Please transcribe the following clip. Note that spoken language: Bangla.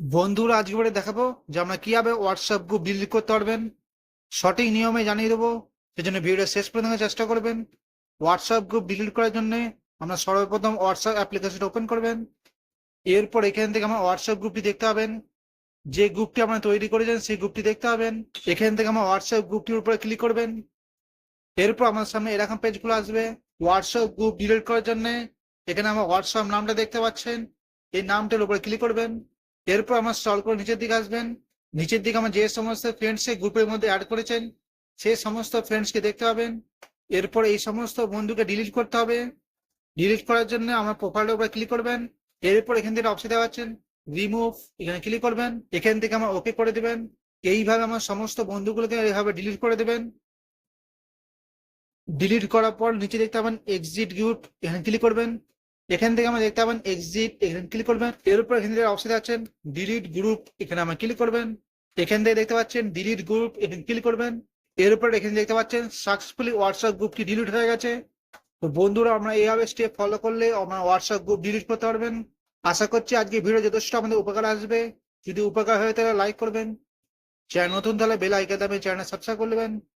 বন্ধুরা আজকে করে দেখাবো যে আমরা কীভাবে হোয়াটসঅ্যাপ গ্রুপ ডিলিট করতে পারবেন, সঠিক নিয়মে জানিয়ে দেবো, সেজন্য ভিডিওটা শেষ পর্যন্ত চেষ্টা করবেন। হোয়াটসঅ্যাপ গ্রুপ ডিলিট করার জন্য আমরা সর্বপ্রথম হোয়াটসঅ্যাপ অ্যাপ্লিকেশন ওপেন করবেন। এরপর এখান থেকে আমার হোয়াটসঅ্যাপ গ্রুপটি দেখতে পাবেন। যে গ্রুপটি আপনারা তৈরি করেছেন, সেই গ্রুপটি দেখতে পাবেন। এখান থেকে আমার হোয়াটসঅ্যাপ গ্রুপটির উপরে ক্লিক করবেন। এরপর আমার সামনে এরকম পেজগুলো আসবে। হোয়াটসঅ্যাপ গ্রুপ ডিলিট করার জন্য এখানে আমার হোয়াটসঅ্যাপ নামটা দেখতে পাচ্ছেন। এই নামটার উপরে ক্লিক করবেন। এরপর আমার স্টল করে নিচের দিকে আসবেন। নিচের দিকে আমার যে সমস্ত ফ্রেন্ডস গ্রুপের মধ্যে অ্যাড করেছেন সেই সমস্ত ফ্রেন্ডসকে দেখতে পাবেন। এরপর এই সমস্ত বন্ধুকে ডিলিট করতে হবে। ডিলিট করার জন্য আমার প্রোফাইলের উপরে ক্লিক করবেন। এরপর এখান থেকে অপশন দেওয়া আছেন রিমুভ এখানে ক্লিক করবেন। এখান থেকে আমার ওকে করে দেবেন। এইভাবে আমার সমস্ত বন্ধুগুলোকে এইভাবে ডিলিট করে দেবেন। ডিলিট করার পর নিচে দেখতে পাবেন এক্সিট গ্রুপ এখানে ক্লিক করবেন। এখান থেকে আমরা দেখতে পাবেন এক্সিট এখানে ক্লিক করবেন, এর উপর এখান থেকে অপশন আছেন ডিলিট গ্রুপ এখানে আমরা ক্লিক করবেন। এখান থেকে দেখতে পাচ্ছেন ডিলিট গ্রুপ এখানে ক্লিক করবেন। এর উপর এখানে দেখতে পাচ্ছেন সাকসেসফুলি হোয়াটসঅ্যাপ গ্রুপটি ডিলিট হয়ে গেছে। তো বন্ধুরা, আমরা এইভাবে স্টেপ ফলো করলে আমরা হোয়াটসঅ্যাপ গ্রুপ ডিলিট করতে পারবেন। আশা করছি আজকে ভিডিও যথেষ্ট আমাদের উপকার আসবে। যদি উপকার হয়ে তাহলে লাইক করবেন। চ্যানেল নতুন তাহলে বেল আইকন দামে চ্যানেল সাবস্ক্রাইব করবেন